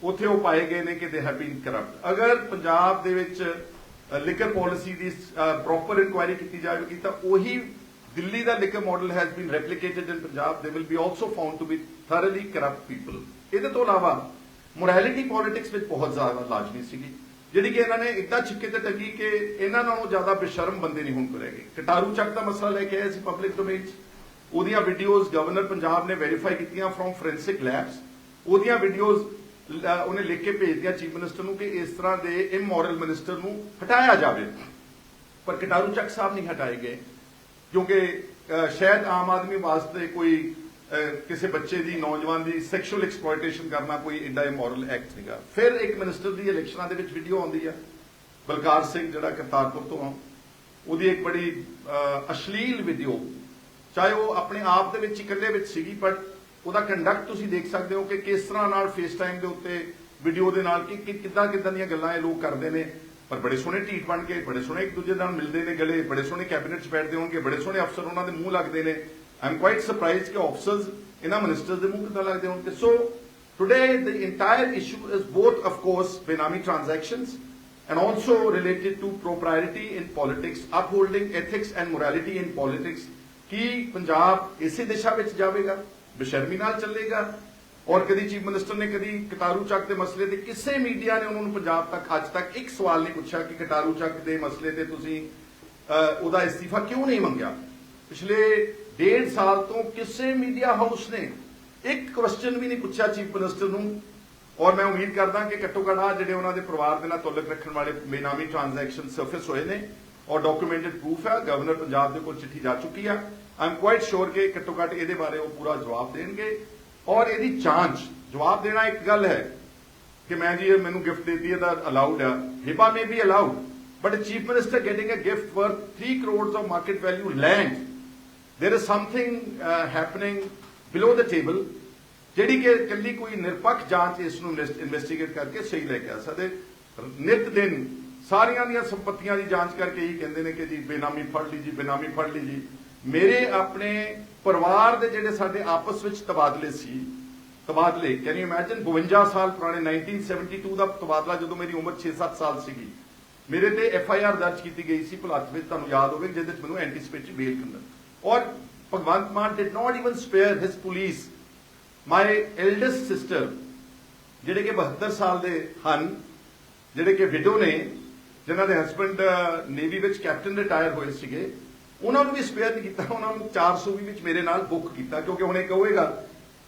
ਉੱਥੇ ਉਹ ਪਾਏ ਗਏ ਨੇ ਕਿ ਦੇ ਹੈਵ ਬੀਨ ਕਰਪਟ ਅਗਰ ਪੰਜਾਬ ਦੇ ਵਿੱਚ ਲਿਕਰ ਪਾਲਿਸੀ ਦੀ ਪ੍ਰੋਪਰ ਇਨਕੁਆਇਰੀ ਕੀਤੀ ਜਾਵੇਗੀ, ਤਾਂ ਉਹੀ ਦਿੱਲੀ ਦਾ liquor model has been replicated in Punjab. They will be also found to be thoroughly corrupt people ਇਹਦੇ ਤੋਂ ਇਲਾਵਾ ਮੋਰੈਲਿਟੀ ਪੋਲਿਟਿਕਸ ਵਿੱਚ ਬਹੁਤ ਜ਼ਿਆਦਾ ਲਾਜ਼ਮੀ ਸੀਗੀ। ਜਿਹੜੀ ਕਿ ਇਹਨਾਂ ਨੇ ਇਦਾਂ ਛਿੱਕੇ ਤੇ ਟੰਗੀ ਕਿ ਇਹਨਾਂ ਨਾਲੋਂ ਜ਼ਿਆਦਾ ਬੇਸ਼ਰਮ ਬੰਦੇ ਨਹੀਂ ਹੁਣ ਕੋ ਰਹਿ ਗਏ ਕਟਾਰੂ ਚੱਕ ਦਾ ਮਸਲਾ ਲੈ ਕੇ ਆਏ ਸੀ ਪਬਲਿਕ ਡੋਮੇਨ 'ਚ। ਉਹਦੀਆਂ ਵੀਡੀਓਜ਼ ਗਵਰਨਰ ਪੰਜਾਬ ਨੇ ਵੈਰੀਫਾਈ ਕੀਤੀਆਂ ਫਰੋਮ ਫੋਰੈਂਸਿਕ ਲੈਬਸ ਉਹਦੀਆਂ ਵੀਡੀਓਜ਼ ਉਹਨੇ ਲਿਖ ਕੇ ਭੇਜਤੀਆਂ ਚੀਫ ਮਿਨਿਸਟਰ ਨੂੰ ਕਿ ਇਸ ਤਰ੍ਹਾਂ ਦੇ ਇਮੋਰਲ ਮਿਨਿਸਟਰ ਨੂੰ ਹਟਾਇਆ ਜਾਵੇ। ਪਰ ਕਟਾਰੂ ਚੱਕ ਸਾਹਿਬ ਨਹੀਂ ਹਟਾਏ ਗਏ। ਕਿਉਂਕਿ ਸ਼ਾਇਦ ਆਮ ਆਦਮੀ ਵਾਸਤੇ ਕੋਈ ਕਿਸੇ ਬੱਚੇ ਦੀ, ਨੌਜਵਾਨ ਦੀ ਸੈਕਸ਼ੂਅਲ ਐਕਸਪਲੋਇਟੇਸ਼ਨ ਕਰਨਾ ਕੋਈ ਇੰਡਾ ਇਮੋਰਲ ਐਕਟ ਨਹੀਂਗਾ ਫਿਰ ਇੱਕ ਮਿਨਿਸਟਰ ਦੀ ਇਲੈਕਸ਼ਨਾਂ ਦੇ ਵਿੱਚ ਵੀਡੀਓ ਆਉਂਦੀ ਆ, ਬਲਕਾਰ ਸਿੰਘ ਜਿਹੜਾ ਕਰਤਾਰਪੁਰ ਤੋਂ ਆ, ਉਹਦੀ ਇੱਕ ਬੜੀ ਅਸ਼ਲੀਲ ਵੀਡੀਓ ਚਾਹੇ ਉਹ ਆਪਣੇ ਆਪ ਦੇ ਵਿੱਚ ਹੀ ਇਕੱਲੇ ਵਿੱਚ ਸੀਗੀ ਪਰ ਉਹਦਾ ਕੰਡਕਟ ਤੁਸੀਂ ਦੇਖ ਸਕਦੇ ਹੋ ਕਿ ਕਿਸ ਤਰ੍ਹਾਂ ਨਾਲ ਫੇਸ ਟਾਈਮ ਦੇ ਉੱਤੇ ਵੀਡੀਓ ਦੇ ਨਾਲ ਕਿ- ਕਿੱਦਾਂ ਕਿੱਦਾਂ ਦੀਆਂ ਗੱਲਾਂ ਇਹ ਲੋਕ ਕਰਦੇ ਨੇ। ਪਰ ਬੜੇ ਸੋਹਣੇ ਢੀਠ ਬਣ ਕੇ, ਬੜੇ ਸੋਹਣੇ ਇੱਕ ਦੂਜੇ ਨਾਲ ਮਿਲਦੇ ਨੇ ਗਲੇ, ਬੜੇ ਸੋਹਣੇ ਕੈਬਨਿਟ 'ਚ ਬੈਠਦੇ ਹੋਣਗੇ, ਬੜੇ ਸੋਹਣੇ ਅਫਸਰ ਉਹਨਾਂ ਦੇ ਮੂੰਹ ਲੱਗਦੇ ਨੇ। ਆਈ ਐਮ ਕੁਆਇਟ ਕਿ ਅਫਸਰਸ ਇਹਨਾਂ ਮਿਨਿਸਟਰਸ ਦੇ ਮੂੰਹ ਕਿੱਦਾਂ ਲੱਗਦੇ ਹੋਣਗੇ so today the entire issue is both of course benami transactions and also related to propriety in politics, upholding ethics and morality in politics, ਕੀ ਪੰਜਾਬ ਇਸੇ ਦਿਸ਼ਾ ਵਿੱਚ ਜਾਵੇਗਾ ਬੇਸ਼ਰਮੀ ਨਾਲ ਚੱਲੇਗਾ ਔਰ ਕਦੀ ਚੀਫ ਮਿਨਿਸਟਰ ਨੇ ਕਦੀ ਕਟਾਰੂ ਚੱਕ ਦੇ ਮਸਲੇ ਤੇ ਕਿਸੇ ਮੀਡੀਆ ਨੇ ਉਹਨਾਂ ਨੂੰ ਪੰਜਾਬ ਤੱਕ ਅੱਜ ਤੱਕ ਇੱਕ ਸਵਾਲ ਨਹੀਂ ਪੁੱਛਿਆ ਕਿ ਕਟਾਰੂ ਚੱਕ ਦੇ ਮਸਲੇ ਤੇ ਤੁਸੀਂ ਉਹਦਾ ਇਸਤੀਫਾ ਕਿਉਂ ਨਹੀਂ ਮੰਗਿਆ ਪਿਛਲੇ ਡੇਢ ਸਾਲ ਤੋਂ ਕਿਸੇ ਮੀਡੀਆ ਹਾਊਸ ਨੇ ਇੱਕ ਕੁਐਸਚਨ ਵੀ ਨਹੀਂ ਪੁੱਛਿਆ ਚੀਫ ਮਿਨਿਸਟਰ ਨੂੰ। ਔਰ ਮੈਂ ਉਮੀਦ ਕਰਦਾ ਕਿ ਘੱਟੋ ਘੱਟ ਆਹ ਜਿਹੜੇ ਉਹਨਾਂ ਦੇ ਪਰਿਵਾਰ ਦੇ ਨਾਲ ਤਾਲੁਕ ਰੱਖਣ ਵਾਲੇ ਬੇਨਾਮੀ ਟ੍ਰਾਂਜੈਕਸ਼ਨ ਸਰਫੇਸ ਹੋਏ ਨੇ ਔਰ ਡਾਕੂਮੈਂਟਡ ਪ੍ਰੂਫ ਹੈ ਗਵਰਨਰ ਪੰਜਾਬ ਦੇ ਕੋਲ ਚਿੱਠੀ ਜਾ ਚੁੱਕੀ ਆ। ਆਈ ਐਮ ਕੁਆਇਟ ਸ਼ੋਰ ਕਿ ਘੱਟੋ ਘੱਟ ਇਹਦੇ ਬਾਰੇ ਉਹ ਪੂਰਾ ਜਵਾਬ ਦੇਣਗੇ। ਔਰ ਇਹਦੀ ਜਾਂਚ, ਜਵਾਬ ਦੇਣਾ ਇੱਕ ਗੱਲ ਹੈ ਕਿ ਮੈਂ ਜੀ ਇਹ ਮੈਨੂੰ ਗਿਫਟ ਦੇਤੀ ਹੈ ਤਾਂ ਅਲਾਉਡ ਆ। Hiba may be allowed but chief minister getting a gift worth 3 crores of market value land there is something uh, happening below the ਜਿਹੜੀ ਕਿ ਇਕੱਲੀ ਕੋਈ ਨਿਰਪੱਖ ਜਾਂਚ ਇਸ ਨੂੰ ਇਨਵੈਸਟੀਗੇਟ ਕਰਕੇ ਸਹੀ ਲੈ ਕੇ ਆ ਸਕਦੇ। ਨਿਤ ਦਿਨ ਸਾਰੀਆਂ ਦੀਆਂ ਸੰਪਤੀਆਂ ਦੀ ਜਾਂਚ ਕਰਕੇ ਹੀ ਕਹਿੰਦੇ ਨੇ ਕਿ ਜੀ ਬੇਨਾਮੀ ਫੜ ਲਈ ਜੀ ਬੇਨਾਮੀ ਫੜ ਲਈ ਜੀ। ਮੇਰੇ ਆਪਣੇ ਪਰਿਵਾਰ ਦੇ ਜਿਹੜੇ ਸਾਡੇ ਆਪਸ ਵਿੱਚ ਤਬਾਦਲੇ ਸੀ ਤਬਾਦਲੇ ਕੈਨ ਯੂ ਇਮੇਜਿਨ 52 ਸਾਲ ਪੁਰਾਣੇ 1972 ਦਾ ਤਬਾਦਲਾ ਜਦੋਂ ਮੇਰੀ ਉਮਰ 6-7 ਸਾਲ ਸੀਗੀ। ਮੇਰੇ ਤੇ ਐਫ ਆਈ ਆਰ ਦਰਜ ਕੀਤੀ ਗਈ ਸੀ ਭੁਲੱਥ ਵਿੱਚ ਤੁਹਾਨੂੰ ਯਾਦ ਹੋਵੇ ਜਿਹਦੇ ਵਿੱਚ ਮੈਨੂੰ ਐਂਟੀਸਪੇਟਰੀ ਬੇਲ ਕਿੰਦਾ ਔਰ Bhagwant Mann did not even spare his police my eldest sister ਜਿਹੜੇ ਕਿ 72 ਸਾਲ ਦੇ ਹਨ, ਜਿਹੜੇ ਕਿ ਵਿਡੋ ਨੇ, ਜਿਨ੍ਹਾਂ ਦੇ ਹਸਬੰਡ ਨੇਵੀ ਵਿੱਚ ਕੈਪਟਨ ਰਿਟਾਇਰ ਹੋਏ ਸੀਗੇ, ਉਹਨਾਂ ਨੂੰ ਵੀ ਸਪੇਅਰ ਨਹੀਂ ਕੀਤਾ, ਉਹਨਾਂ ਨੂੰ 420 ਵਿੱਚ ਮੇਰੇ ਨਾਲ ਬੁੱਕ ਕੀਤਾ, ਕਿਉਂਕਿ ਹੁਣ ਇਹ ਕਹੇਗਾ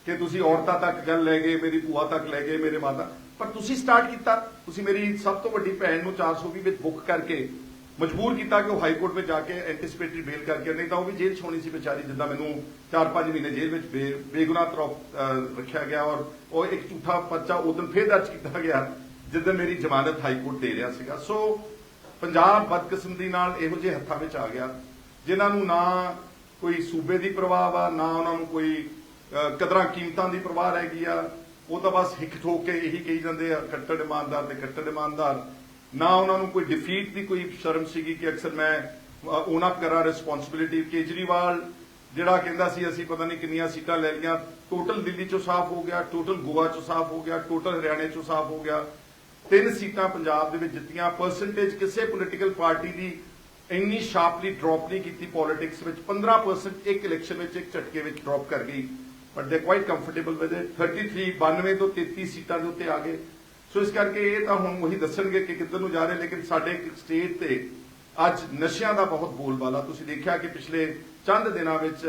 ਕਿ ਤੁਸੀਂ ਔਰਤਾਂ ਤੱਕ ਗੱਲ ਲੈ ਗਏ, ਮੇਰੀ ਭੂਆ ਤੱਕ ਲੈ ਗਏ, ਮੇਰੇ ਮਾਤਾ। ਪਰ ਤੁਸੀਂ ਸਟਾਰਟ ਕੀਤਾ, ਤੁਸੀਂ ਮੇਰੀ ਸਭ ਤੋਂ ਵੱਡੀ ਭੈਣ ਨੂੰ 420 ਵਿੱਚ ਬੁੱਕ ਕਰਕੇ ਮਜਬੂਰ ਕੀਤਾ ਕਿ ਉਹ ਹਾਈ ਕੋਰਟ ਵਿੱਚ ਜਾ ਕੇ ਐਂਟੀਸਪੇਟਰੀ ਬੇਲ ਕਰਕੇ ਨਹੀਂ ਤਾਂ ਉਹ ਵੀ ਜੇਲ੍ਹ 'ਚ ਹੋਣੀ ਸੀ ਵਿਚਾਰੀ, ਜਿੱਦਾਂ ਮੈਨੂੰ 4-5 ਮਹੀਨੇ ਜੇਲ੍ਹ ਵਿੱਚ ਬੇ- ਬੇਗੁਨਾਹ ਤਰ੍ਹਾਂ ਰੱਖਿਆ ਗਿਆ ਔਰ ਉਹ ਇੱਕ ਝੂਠਾ ਪਰਚਾ ਉਦੋਂ ਫੇਰ ਦਰਜ ਕੀਤਾ ਗਿਆ ਜਿੱਦਾਂ ਮੇਰੀ ਜ਼ਮਾਨਤ ਹਾਈ ਕੋਰਟ ਦੇ ਰਿਹਾ ਸੀਗਾ। ਸੋ ਪੰਜਾਬ ਬਦਕਿਸਮਤੀ ਨਾਲ ਇਹੋ ਜਿਹੇ ਹੱਥਾਂ ਵਿੱਚ ਆ ਗਿਆ, ਜਿਨ੍ਹਾਂ ਨੂੰ ਨਾ ਕੋਈ ਸੂਬੇ ਦੀ ਪ੍ਰਵਾਹ ਆ ਨਾ ਉਹਨਾਂ ਨੂੰ ਕੋਈ ਕਦਰਾਂ ਕੀਮਤਾਂ ਦੀ ਪ੍ਰਵਾਹ ਰਹਿ ਗਈ ਆ। ਉਹ ਤਾਂ ਬਸ ਹਿੱਕ ਠੋਕ ਕੇ ਇਹੀ ਕਹੀ ਜਾਂਦੇ ਆ, ਕੱਟੜ ਇਮਾਨਦਾਰ ਤੇ ਕੱਟੜ ਇਮਾਨਦਾਰ। ਨਾ ਉਹਨਾਂ ਨੂੰ ਕੋਈ ਡਿਫੀਟ ਦੀ ਕੋਈ ਸ਼ਰਮ ਸੀਗੀ ਕਿ ਅਕਸਰ ਮੈਂ ਓਨ ਅਪ ਕਰਾਂ ਰਿਸਪੌਂਸਿਬਿਲਿਟੀ ਕੇਜਰੀਵਾਲ ਜਿਹੜਾ ਕਹਿੰਦਾ ਸੀ, ਅਸੀਂ ਪਤਾ ਨਹੀਂ ਕਿੰਨੀਆਂ ਸੀਟਾਂ ਲੈ ਲਈਆਂ। ਟੋਟਲ ਦਿੱਲੀ ਚੋਂ ਸਾਫ਼ ਹੋ ਗਿਆ ਟੋਟਲ ਗੋਆ ਚੋਂ ਸਾਫ਼ ਹੋ ਗਿਆ ਟੋਟਲ ਹਰਿਆਣੇ ਚੋਂ ਸਾਫ਼ ਹੋ ਗਿਆ। ਤਿੰਨ ਸੀਟਾਂ ਪੰਜਾਬ ਦੇ ਵਿੱਚ ਜਿੱਤੀਆਂ। ਪਰਸੈਂਟੇਜ ਕਿਸੇ ਪੋਲੀਟੀਕਲ ਪਾਰਟੀ ਦੀ ਇੰਨੀ ਸ਼ਾਰਪਲੀ ਡ੍ਰੌਪ ਨਹੀਂ ਕੀਤੀ ਪੋਲਿਟਿਕਸ ਵਿੱਚ। 15% ਇੱਕ ਇਲੈਕਸ਼ਨ ਵਿੱਚ ਇੱਕ ਝਟਕੇ ਵਿੱਚ ਡ੍ਰੌਪ ਕਰ ਗਈ। ਬਟ ਦੇ ਕੁਆਇਟ ਕੰਫਰਟੇਬਲ ਵਿਦ ਇਟ 33 92 ਤੋਂ 33 ਸੀਟਾਂ ਦੇ ਉੱਤੇ ਆ ਗਏ। ਸੋ ਇਸ ਕਰਕੇ ਇਹ ਤਾਂ ਹੁਣ ਉਹੀ ਦੱਸਣਗੇ ਕਿ ਕਿੱਧਰ ਨੂੰ ਜਾ ਰਹੇ, ਲੇਕਿਨ ਸਾਡੇ ਸਟੇਟ ਤੇ ਅੱਜ ਨਸ਼ਿਆਂ ਦਾ ਬਹੁਤ ਬੋਲਬਾਲਾ। ਤੁਸੀਂ ਦੇਖਿਆ ਕਿ ਪਿਛਲੇ ਚੰਦ ਦਿਨਾਂ ਵਿੱਚ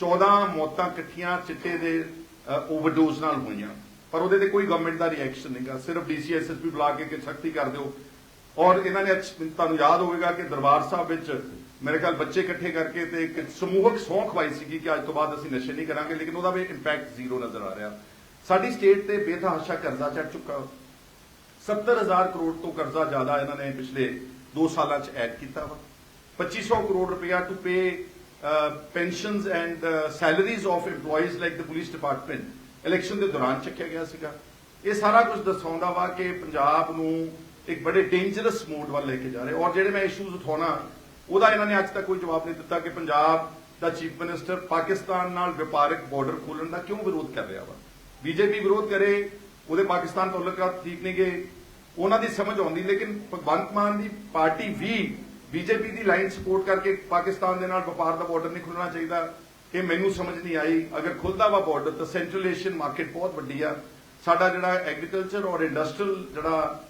14 ਮੌਤਾਂ ਇਕੱਠੀਆਂ ਚਿੱਟੇ ਦੇ ਓਵਰਡੋਜ਼ ਨਾਲ ਹੋਈਆਂ। ਪਰ ਉਹਦੇ ਤੇ ਕੋਈ ਗਵਰਨਮੈਂਟ ਦਾ ਰਿਐਕਸ਼ਨ ਨਹੀਂਗਾ ਸਿਰਫ ਡੀਸੀਐਸਐਸਪੀ ਬੁਲਾ ਕੇ ਸਖਤੀ ਕਰ ਦਿਓ। ਔਰ ਇਹਨਾਂ ਨੇ ਤੁਹਾਨੂੰ ਯਾਦ ਹੋਵੇਗਾ ਕਿ ਦਰਬਾਰ ਸਾਹਿਬ ਵਿੱਚ ਮੇਰੇ ਖਿਆਲ ਬੱਚੇ ਇਕੱਠੇ ਕਰਕੇ ਤੇ ਇੱਕ ਸਮੂਹਕ ਸਹੁੰ ਖਵਾਈ ਸੀਗੀ ਕਿ ਅੱਜ ਤੋਂ ਬਾਅਦ ਅਸੀਂ ਨਸ਼ੇ ਨਹੀਂ ਕਰਾਂਗੇ, ਲੇਕਿਨ ਉਹਦਾ ਵੀ ਇੰਪੈਕਟ ਜ਼ੀਰੋ ਨਜ਼ਰ ਆ ਰਿਹਾ। ਸਾਡੀ ਸਟੇਟ ਤੇ ਬੇਤਹਾਸ਼ਾ ਕਰਜ਼ਾ ਚੜ ਚੁੱਕਾ। 70000 ਕਰੋੜ ਤੋਂ ਕਰਜ਼ਾ ਜ਼ਿਆਦਾ ਇਹਨਾਂ ਨੇ ਪਿਛਲੇ 2 ਸਾਲਾਂ 'ਚ ਐਡ ਕੀਤਾ ਵਾ। 2500 ਕਰੋੜ ਰੁਪਇਆ to pay pensions and salaries of EMPLOYEES like the police department election ਦੇ ਦੌਰਾਨ ਚੱਕਿਆ ਗਿਆ ਸੀਗਾ। ਇਹ ਸਾਰਾ ਕੁਝ ਦਰਸਾਉਂਦਾ ਵਾ ਕਿ ਪੰਜਾਬ ਨੂੰ ਇੱਕ ਬੜੇ ਡੇਂਜਰਸ ਮੋਡ ਵੱਲ ਲੈ ਕੇ ਜਾ ਰਹੇ। ਔਰ ਜਿਹੜੇ ਮੈਂ ਇਸ਼ੂਜ਼ ਉਠਾਉਣਾ, ਉਹਦਾ ਇਹਨਾਂ ਨੇ ਅੱਜ ਤੱਕ ਕੋਈ ਜਵਾਬ ਨਹੀਂ ਦਿੱਤਾ ਕਿ ਪੰਜਾਬ ਦਾ ਚੀਫ ਮਿਨਿਸਟਰ ਪਾਕਿਸਤਾਨ ਨਾਲ ਵਪਾਰਕ ਬਾਰਡਰ ਖੋਲਣ ਦਾ ਕਿਉਂ ਵਿਰੋਧ ਕਰ ਰਿਹਾ ਵਾ। ਬੀਜੇਪੀ ਵਿਰੋਧ ਕਰੇ ਉਹਦੇ ਪਾਕਿਸਤਾਨ ਤਾਲੁਕਾਤ ਠੀਕ ਨਹੀਂ ਗਏ। ਉਹਨਾਂ ਦੀ ਸਮਝ ਆਉਂਦੀ, ਲੇਕਿਨ ਭਗਵੰਤ ਮਾਨ ਦੀ ਪਾਰਟੀ ਵੀ ਬੀਜੇਪੀ ਦੀ ਲਾਈਨ ਸਪੋਰਟ ਕਰਕੇ ਪਾਕਿਸਤਾਨ ਦੇ ਨਾਲ ਵਪਾਰ ਦਾ ਬਾਰਡਰ ਨਹੀਂ ਖੁੱਲਣਾ ਚਾਹੀਦਾ। ਇਹ ਮੈਨੂੰ ਸਮਝ ਨਹੀਂ ਆਈ। ਅਗਰ ਖੁੱਲਦਾ ਵਾ ਬਾਰਡਰ ਤਾਂ ਸੈਂਟਰਲ ਏਸ਼ੀਅਨ ਮਾਰਕੀਟ ਬਹੁਤ ਵੱਡੀ ਆ। ਸਾਡਾ ਜਿਹੜਾ ਐਗਰੀਕਲਚਰ ਔਰ ਇੰਡਸਟਰੀਅਲ ਜਿਹੜਾ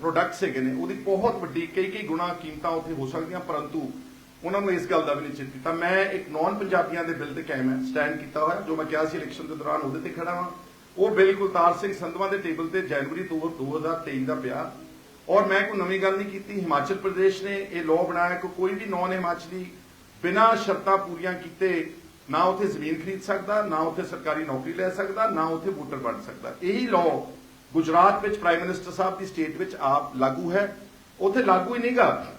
ਪ੍ਰੋਡਕਟਸ ਹੈਗੇ ਨੇ, ਉਹਦੀ ਬਹੁਤ ਵੱਡੀ ਕਈ ਕਈ ਗੁਣਾ ਕੀਮਤਾਂ ਉੱਥੇ ਹੋ ਸਕਦੀਆਂ, ਪਰੰਤੂ ਉਹਨਾਂ ਨੂੰ ਇਸ ਗੱਲ ਦਾ ਵੀ ਨਹੀਂ ਚਿੰਤਾ। ਕੀਤਾ ਮੈਂ ਇੱਕ ਨੌਨ ਪੰਜਾਬੀਆਂ ਦੇ ਬਿੱਲ ਤੇ ਕਾਇਮ ਹੈ ਸਟੈਂਡ ਕੀਤਾ ਹੋਇਆ, ਜੋ ਮੈਂ ਕਿਹਾ ਸੀ ਇਲੈਕਸ਼ਨ ਦੇ ਦੌਰਾਨ, ਉਹਦੇ ਤੇ ਖੜਾ ਹਾਂ ਉਹ ਬਿੱਲ ਕੁਲਤਾਰ ਸਿੰਘ ਸੰਧਵਾ ਦੇ ਟੇਬਲ ਤੇ ਜਨਵਰੀ 2023 ਦਾ ਪਿਆ। ਔਰ ਮੈਂ ਕੋਈ ਨਵੀਂ ਗੱਲ ਨਹੀਂ ਕੀਤੀ। ਹਿਮਾਚਲ ਪ੍ਰਦੇਸ਼ ਨੇ ਇਹ ਲਾਅ ਬਣਾਇਆ ਕਿ ਕੋਈ ਵੀ ਨੌਨ ਹਿਮਾਚਲੀ ਬਿਨਾਂ ਸ਼ਰਤਾਂ ਪੂਰੀਆਂ ਕੀਤੇ ਨਾ ਉੱਥੇ ਜ਼ਮੀਨ ਖਰੀਦ ਸਕਦਾ, ਨਾ ਉੱਥੇ ਸਰਕਾਰੀ ਨੌਕਰੀ ਲੈ ਸਕਦਾ, ਨਾ ਉੱਥੇ ਵੋਟਰ ਬਣ ਸਕਦਾ। ਇਹੀ ਲਾਅ ਗੁਜਰਾਤ ਵਿੱਚ ਪ੍ਰਾਈਮ ਮਿਨਿਸਟਰ ਸਾਹਿਬ ਦੀ ਸਟੇਟ ਵਿੱਚ ਆਪ ਲਾਗੂ ਹੈ। ਉੱਥੇ ਲਾਗੂ ਹੀ ਨਹੀਂਗਾ।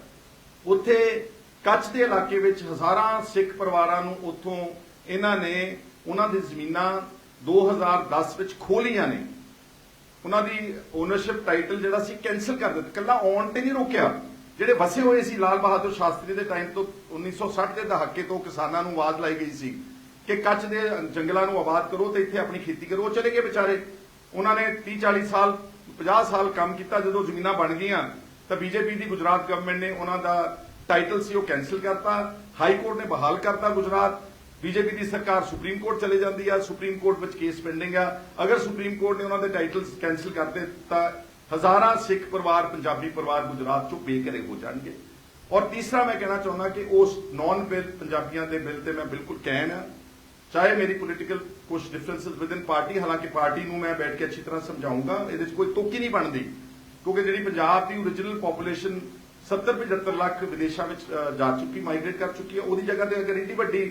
ਉੱਥੇ ਕੱਚ ਦੇ ਇਲਾਕੇ ਵਿੱਚ ਹਜ਼ਾਰਾਂ ਸਿੱਖ ਪਰਿਵਾਰਾਂ ਨੂੰ ਉਥੋਂ ਇਹਨਾਂ ਨੇ ਉਹਨਾਂ ਦੀ ਜ਼ਮੀਨਾਂ 2010 ਵਿੱਚ ਖੋਲੀਆਂ ਨੇ। ਉਹਨਾਂ ਦੀ ਓਨਰਸ਼ਿਪ ਟਾਈਟਲ ਜਿਹੜਾ ਸੀ ਕੈਨਸਲ ਕਰ ਦਿੱਤਾ। ਕੱਲਾ ਆਉਣ ਤੇ ਨਹੀਂ ਰੋਕਿਆ। ਜਿਹੜੇ ਵਸੇ ਹੋਏ ਸੀ ਲਾਲ ਬਹਾਦਰ ਸ਼ਾਸਤਰੀ ਦੇ ਟਾਈਮ ਤੋਂ 1960 ਦੇ ਦਹਾਕੇ ਤੋਂ ਕਿਸਾਨਾਂ ਨੂੰ ਆਵਾਜ਼ ਲਾਈ ਗਈ ਸੀ ਕਿ ਕੱਚ ਦੇ ਜੰਗਲਾਂ ਨੂੰ ਆਬਾਦ ਕਰੋ ਤੇ ਇੱਥੇ ਆਪਣੀ ਖੇਤੀ ਕਰੋ। ਉਹ ਚਲੇ ਗਏ ਵਿਚਾਰੇ। ਉਹਨਾਂ ਨੇ 30 40 ਸਾਲ 50 ਸਾਲ ਕੰਮ ਕੀਤਾ। ਜਦੋਂ ਜ਼ਮੀਨਾਂ ਬਣ ਗਈਆਂ, ਤਾਂ ਬੀਜੇਪੀ ਦੀ ਗੁਜਰਾਤ ਗਵਰਨਮੈਂਟ ਨੇ ਉਹਨਾਂ ਦਾ ਟਾਈਟਲ ਸੀ ਉਹ ਕੈਨਸਲ ਕਰਤਾ। ਹਾਈ ਕੋਰਟ ਨੇ ਬਹਾਲ ਕਰਤਾ ਗੁਜਰਾਤ। ਬੀਜੇਪੀ ਦੀ ਸਰਕਾਰ ਸੁਪਰੀਮ ਕੋਰਟ ਚਲੇ ਜਾਂਦੀ ਆ ਸੁਪਰੀਮ ਕੋਰਟ ਵਿੱਚ ਕੇਸ ਪੈਂਡਿੰਗ ਆ। ਅਗਰ ਸੁਪਰੀਮ ਕੋਰਟ ਨੇ ਉਹਨਾਂ ਦੇ ਟਾਈਟਲਸ ਕੈਨਸਲ ਕਰਤੇ ਤਾਂ ਹਜ਼ਾਰਾਂ ਸਿੱਖ ਪਰਿਵਾਰ, ਪੰਜਾਬੀ ਪਰਿਵਾਰ ਗੁਜਰਾਤ ਚੋਂ ਬੇਘਰੇ ਹੋ ਜਾਣਗੇ। ਔਰ ਤੀਸਰਾ ਮੈਂ ਕਹਿਣਾ ਚਾਹੁੰਦਾ ਕਿ ਉਸ ਨੌਨ ਬਿਲ ਪੰਜਾਬੀਆਂ ਦੇ ਬਿੱਲ ਤੇ ਮੈਂ ਬਿਲਕੁਲ ਕਹਿਣ ਆ। ਚਾਹੇ ਮੇਰੀ ਪੋਲੀਟੀਕਲ ਕੁਝ ਡਿਫਰੈਂਸਸ ਵਿਦਨ ਪਾਰਟੀ ਹਾਲਾਂਕਿ ਪਾਰਟੀ ਨੂੰ ਮੈਂ ਬੈਠ ਕੇ ਅੱਛੀ ਤਰ੍ਹਾਂ ਸਮਝਾਉਂਗਾ, ਇਹਦੇ 'ਚ ਕੋਈ ਤੋਕੀ ਨਹੀਂ ਬਣਦੀ। ਕਿਉਂਕਿ ਜਿਹੜੀ ਪੰਜਾਬ ਦੀ ਓਰੀਜਨਲ ਪੋਪੂਲੇਸ਼ਨ 70 75 ਲੱਖ ਵਿਦੇਸ਼ਾਂ ਵਿੱਚ ਜਾ ਚੁੱਕੀ ਮਾਈਗ੍ਰੇਟ ਕਰ ਚੁੱਕੀ ਹੈ ਉਹਦੀ ਜਗ੍ਹਾ ਤੇ ਅਗਰ ਇੰਨੀ ਵੱਡੀ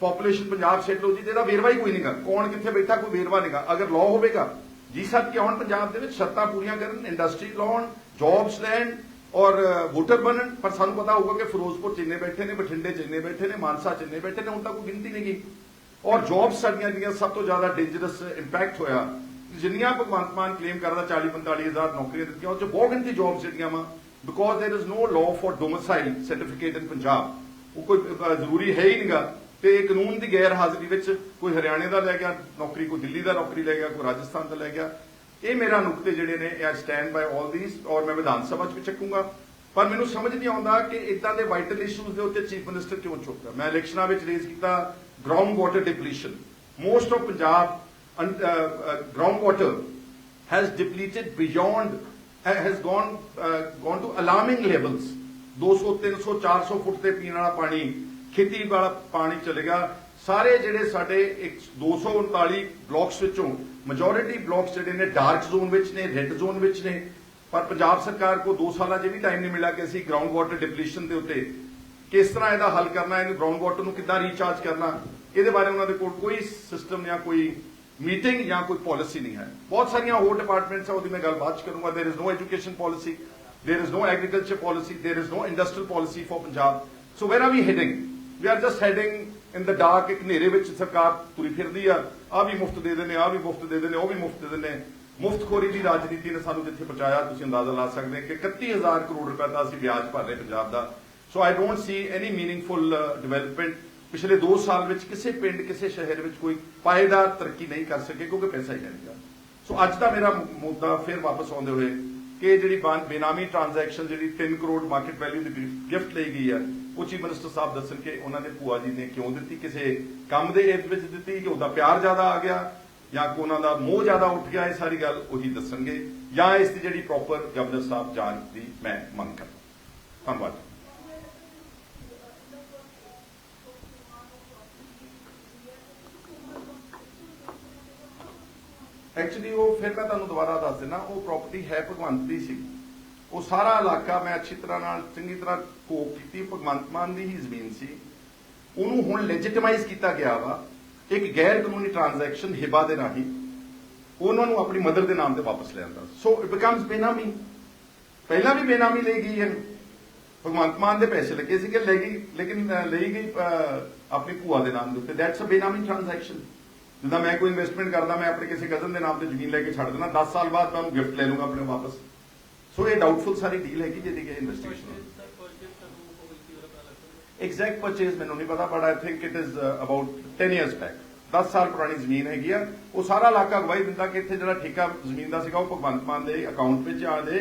ਪੋਪੂਲੇਸ਼ਨ ਪੰਜਾਬ ਸ਼ੈਡੋ ਜੀ ਇਹਦਾ ਵੇਰਵਾ ਹੀ ਕੋਈ ਨਹੀਂਗਾ ਕੌਣ ਕਿੱਥੇ ਬੈਠਾ, ਕੋਈ ਵੇਰਵਾ ਨਹੀਂਗਾ ਅਗਰ ਲਾਅ ਹੋਵੇਗਾ, ਜੀ ਸਾਹਿਬ ਕਿ ਆਉਣ ਪੰਜਾਬ ਦੇ ਵਿੱਚ ਸ਼ਰਤਾਂ ਪੂਰੀਆਂ ਕਰਨ ਇੰਡਸਟਰੀ ਲਾਉਣ ਜੌਬਸ ਲੈਣ ਔਰ ਵੋਟਰ ਬਣਨ? ਪਰ ਸਾਨੂੰ ਪਤਾ ਹੋਊਗਾ ਕਿ ਫਿਰੋਜ਼ਪੁਰ ਜਿੰਨੇ ਬੈਠੇ ਨੇ, ਬਠਿੰਡੇ ਜਿੰਨੇ ਬੈਠੇ ਨੇ, ਮਾਨਸਾ ਜਿੰਨੇ ਬੈਠੇ ਨੇ, ਹੁਣ ਤਾਂ ਕੋਈ ਗਿਣਤੀ ਨਹੀਂਗੀ ਔਰ ਜੌਬਸ ਸਾਡੀਆਂ ਜਿਹੜੀਆਂ ਸਭ ਤੋਂ ਜ਼ਿਆਦਾ ਡੇਂਜਰਸ ਇੰਪੈਕਟ ਹੋਇਆ। ਜਿੰਨੀਆਂ ਭਗਵੰਤ ਮਾਨ ਕਲੇਮ ਕਰਦਾ 40 45000 ਨੌਕਰੀਆਂ ਦਿੱਤੀਆਂ, ਉਹ ਚ ਬਹੁਤ ਗਿਣਤੀ ਜੌਬਸ ਜਿਹੜੀਆਂ ਵਾ। Because there is no law for domicile certificate in Punjab ਉਹ ਕੋਈ ਜ਼ਰੂਰੀ ਹੈ ਹੀ ਨਹੀਂਗਾ ਤੇ ਇਹ ਕਾਨੂੰਨ ਦੀ ਗੈਰ ਹਾਜ਼ਰੀ ਵਿੱਚ ਕੋਈ ਹਰਿਆਣੇ ਦਾ ਲੈ ਗਿਆ ਨੌਕਰੀ ਕੋਈ ਦਿੱਲੀ ਦਾ ਨੌਕਰੀ ਲੈ ਗਿਆ ਕੋਈ ਰਾਜਸਥਾਨ ਦਾ ਲੈ ਗਿਆ। ਇਹ ਮੇਰਾ ਨੁਕਤੇ ਜਿਹੜੇ ਨੇ ਇਹ ਸਟੈਂਡ ਬਾਈ 올 ਥੀਸ ਔਰ ਮੈਂ ਵਿਧਾਨ ਸਭਾ 'ਚ ਵੀ ਚੱਕੂੰਗਾ। ਪਰ ਮੈਨੂੰ ਸਮਝ ਨਹੀਂ ਆਉਂਦਾ ਕਿ ਇਦਾਂ ਦੇ ਵਾਈਟਲ ਇਸ਼ੂਜ਼ ਦੇ ਉੱਤੇ ਚੀਫ ਮਿਨਿਸਟਰ ਕਿਉਂ ਚੁੱਕਦਾ ਮੈਂ ਇਲੈਕਸ਼ਨਾਂ ਵਿੱਚ ਰੇਜ਼ ਕੀਤਾ ground water depletion most of Punjab ground water has depleted beyond uh, has gone uh, gone to 200 300 400 foot ਤੇ ਪੀਣ ਵਾਲਾ ਪਾਣੀ ਖੇਤੀ ਵਾਲਾ ਪਾਣੀ ਚਲੇਗਾ ਸਾਰੇ ਜਿਹੜੇ ਸਾਡੇ 239 ਬਲਾਕਸ ਵਿੱਚੋਂ ਮੈਜੋਰਿਟੀ ਬਲਾਕਸ ਜਿਹੜੇ ਨੇ ਡਾਰਕ ਜ਼ੋਨ ਵਿੱਚ ਨੇ, ਰੈੱਡ ਜ਼ੋਨ ਵਿੱਚ ਨੇ। ਪਰ ਪੰਜਾਬ ਸਰਕਾਰ ਕੋ 2 ਸਾਲਾਂ 'ਚ ਵੀ ਟਾਈਮ ਨਹੀਂ ਮਿਲਿਆ ਕਿ ਅਸੀਂ ਗਰਾਊਂਡ ਵਾਟਰ ਡਿਪਲੀਸ਼ਨ ਦੇ ਉੱਤੇ ਕਿਸ ਤਰ੍ਹਾਂ ਇਹਦਾ ਹੱਲ ਕਰਨਾ, ਇਹਨੂੰ ਗਰਾਊਂਡ ਵਾਟਰ ਨੂੰ ਕਿੱਦਾਂ ਰੀਚਾਰਜ ਕਰਨਾ, ਇਹਦੇ ਬਾਰੇ ਉਹਨਾਂ ਦੇ ਕੋਲ ਕੋਈ ਸਿਸਟਮ ਜਾਂ ਕੋਈ ਮੀਟਿੰਗ ਜਾਂ ਕੋਈ ਪਾਲਿਸੀ ਨਹੀਂ ਹੈ। ਬਹੁਤ ਸਾਰੀਆਂ ਹੋਰ ਡਿਪਾਰਟਮੈਂਟਸ ਆ, ਉਹਦੀ ਮੈਂ ਗੱਲਬਾਤ ਚ ਕਰੂੰਗਾ। There is no education policy there is no agriculture policy there is no industrial policy for Punjab. So where are we heading we are just heading in the dark ਇੱਕ ਹਨੇਰੇ ਵਿੱਚ ਸਰਕਾਰ ਤੁਰੀ ਫਿਰਦੀ ਆ। ਆ ਵੀ ਮੁਫਤ ਦੇ ਦਿੰਦੇ ਆ ਵੀ ਮੁਫਤ ਦੇ ਦਿੰਦੇ, ਉਹ ਵੀ ਮੁਫਤ ਦੇ ਦਿੰਦੇ। ਮੁਫਤਖੋਰੀ ਦੀ ਰਾਜਨੀਤੀ ਨੇ ਸਾਨੂੰ ਜਿੱਥੇ ਪਹੁੰਚਾਇਆ, ਤੁਸੀਂ ਅੰਦਾਜ਼ਾ ਲਾ ਸਕਦੇ ਹੋ ਕਿ 31000 ਕਰੋੜ ਰੁਪਏ ਦਾ ਅਸੀਂ ਵਿਆਜ ਭਰ ਰਹੇ ਪੰਜਾਬ ਦਾ। So I don't see any meaningful development ਪਿਛਲੇ 2 ਸਾਲ ਵਿੱਚ ਕਿਸੇ ਪਿੰਡ, ਕਿਸੇ ਸ਼ਹਿਰ ਵਿੱਚ ਕੋਈ ਪਾਏਦਾਰ ਤਰੱਕੀ ਨਹੀਂ ਕਰ ਸਕੇ, ਕਿਉਂਕਿ ਪੈਸਾ ਹੀ ਨਹੀਂ ਸੋ ਅੱਜ ਦਾ ਮੇਰਾ ਮੁੱਦਾ ਫਿਰ ਵਾਪਸ ਆਉਂਦੇ ਹੋਏ ਕਿ ਜਿਹੜੀ ਬੇਨਾਮੀ ਟ੍ਰਾਂਜੈਕਸ਼ਨ ਜਿਹੜੀ 3 ਕਰੋੜ ਮਾਰਕੀਟ ਵੈਲਿਊ ਦੀ ਗਿਫਟ ਲਈ ਗਈ ਹੈ ਉਹ ਚੀਫ ਮਿਨਿਸਟਰ ਸਾਹਿਬ ਦੱਸਣ ਕਿ ਉਹਨਾਂ ਦੇ ਭੂਆ ਜੀ ਨੇ ਕਿਉਂ ਦਿੱਤੀ? ਕਿਸੇ ਕੰਮ ਦੇ ਏਜ ਵਿੱਚ ਦਿੱਤੀ ਕਿ ਉਹਦਾ ਪਿਆਰ ਜ਼ਿਆਦਾ ਆ ਗਿਆ ਜਾਂ ਕੋ ਉਹਨਾਂ ਦਾ ਮੋਹ ਜ਼ਿਆਦਾ ਉੱਠ ਗਿਆ? ਇਹ ਸਾਰੀ ਗੱਲ ਉਹੀ ਦੱਸਣਗੇ। ਜਾਂ ਇਸ ਦੀ ਜਿਹੜੀ ਪ੍ਰੋਪਰ ਗਵਰਨਰ ਸਾਹਿਬ ਜਾਂਚ ਦੀ ਮੈਂ ਮੰਗ ਕਰਦਾ ਧੰਨਵਾਦ ਐਕਚੁਅਲੀ ਉਹ ਫਿਰ ਮੈਂ ਤੁਹਾਨੂੰ ਦੁਬਾਰਾ ਦੱਸ ਦਿੰਦਾ, ਉਹ ਪ੍ਰਾਪਰਟੀ ਹੈ ਭਗਵੰਤ ਦੀ ਸੀ। ਉਹ ਸਾਰਾ ਇਲਾਕਾ ਮੈਂ ਅੱਛੀ ਤਰ੍ਹਾਂ ਨਾਲ, ਚੰਗੀ ਤਰ੍ਹਾਂ ਕੋਪ ਕੀਤੀ। ਭਗਵੰਤ ਮਾਨ ਦੀ ਹੀ ਜ਼ਮੀਨ ਸੀ। ਉਹਨੂੰ ਹੁਣ ਲੈਜੀਟਮਾਈਜ਼ ਕੀਤਾ ਗਿਆ ਵਾ। ਇੱਕ ਗੈਰ ਕਾਨੂੰਨੀ ਟ੍ਰਾਂਜੈਕਸ਼ਨ ਹਿਬਾ ਦੇ ਰਾਹੀਂ ਉਹਨਾਂ ਨੂੰ ਆਪਣੀ ਮਦਰ ਦੇ ਨਾਮ ਤੇ ਵਾਪਸ ਲਿਆਂਦਾ ਸੋ ਇਟ ਬਿਕਮਸ ਬੇਨਾਮੀ। ਪਹਿਲਾਂ ਵੀ ਬੇਨਾਮੀ ਲਈ ਗਈ ਹੈ। ਭਗਵੰਤ ਮਾਨ ਦੇ ਪੈਸੇ ਲੱਗੇ ਸੀ ਕਿ ਲੈ ਗਈ, ਲੇਕਿਨ ਲਈ ਗਈ ਆਪਣੀ ਭੂਆ ਦੇ ਨਾਮ ਦੇ ਉੱਤੇ। ਦੈਟਸ ਅ ਬੇਨਾਮੀ ਟ੍ਰਾਂਜੈਕਸ਼ਨ ਜਿੱਦਾਂ ਮੈਂ ਕੋਈ ਇਨਵੈਸਟਮੈਂਟ ਕਰਦਾ, ਮੈਂ ਆਪਣੇ ਕਿਸੇ ਕਜ਼ਨ ਦੇ ਨਾਮ ਤੇ ਜ਼ਮੀਨ ਲੈ ਕੇ ਛੱਡ ਦੇਣਾ 10 ਸਾਲ ਬਾਅਦ ਮੈਂ ਉਹਨੂੰ ਗਿਫਟ ਲੈ ਲੂੰਗਾ ਆਪਣੇ ਵਾਪਸ। ਸੋ ਇਹ ਡਾਊਟਫੁਲ ਸਾਰੀ ਡੀਲ ਹੈਗੀ ਜਿਹਦੀ ਕਿ ਇਨਵੈਸਟੀਗੇਸ਼ਨ ਐਗਜ਼ੈਕਟ ਪਰਚੇਸ ਮੈਨੂੰ ਨਹੀਂ ਪਤਾ but I think it is about 10 years back 10 ਸਾਲ ਪੁਰਾਣੀ ਜ਼ਮੀਨ ਹੈਗੀ ਆ। ਉਹ ਸਾਰਾ ਇਲਾਕਾ ਗਵਾਹੀ ਦਿੰਦਾ ਕਿ ਇੱਥੇ ਜਿਹੜਾ ਠੇਕਾ ਜ਼ਮੀਨ ਦਾ ਸੀਗਾ ਉਹ ਭਗਵੰਤ ਮਾਨ ਦੇ ਅਕਾਊਂਟ ਵਿੱਚ ਆਦੇ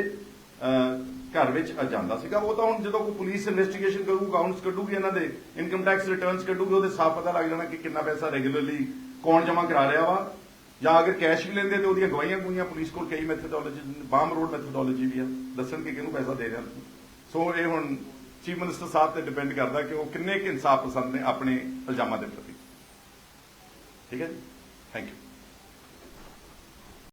ਘਰ ਵਿੱਚ ਆ ਜਾਂਦਾ ਸੀਗਾ। ਉਹ ਤਾਂ ਹੁਣ ਜਦੋਂ ਕੋਈ ਪੁਲਿਸ ਇਨਵੈਸਟੀਗੇਸ਼ਨ ਕਰੂ ਅਕਾਊਂਟਸ ਕੱਢੂਗੀ ਇਹਨਾਂ ਦੇ ਇਨਕਮ ਟੈਕਸ ਰਿਟਰਨਸ ਕੱਢੂਗੀ ਉਹਦੇ ਸਾਫ਼ ਪਤਾ ਲੱਗ ਜਾਣਾ ਕਿ ਕਿੰਨਾ ਪੈਸਾ ਰੈਗੂਲਰਲੀ ਕੌਣ ਜਮ੍ਹਾਂ ਕਰਾ ਰਿਹਾ ਵਾ। ਜਾਂ ਅਗਰ ਕੈਸ਼ ਵੀ ਲੈਂਦੇ ਤੇ ਉਹਦੀਆਂ ਗਵਾਹੀਆਂ ਗੁਈਆਂ ਪੁਲਿਸ ਕੋਲ ਕਈ ਮੈਥਡੋਲੋਜੀ ਬਾਮ ਰੋਡ ਮੈਥਡੋਲੋਜੀ ਵੀ ਆ। ਦੱਸਣ ਕਿ ਕਿਹਨੂੰ ਪੈਸਾ ਦੇ ਰਿਹਾ ਸੋ ਇਹ ਹੁਣ ਚੀਫ ਮਿਨਿਸਟਰ ਸਾਹਿਬ ਤੇ ਡਿਪੈਂਡ ਕਰਦਾ ਕਿ ਉਹ ਕਿੰਨੇ ਕੁ ਇਨਸਾਫ ਪਸੰਦ ਨੇ ਆਪਣੇ ਇਲਜ਼ਾਮਾਂ ਦੇ ਪ੍ਰਤੀ। ਠੀਕ ਹੈ ਜੀ? Thank you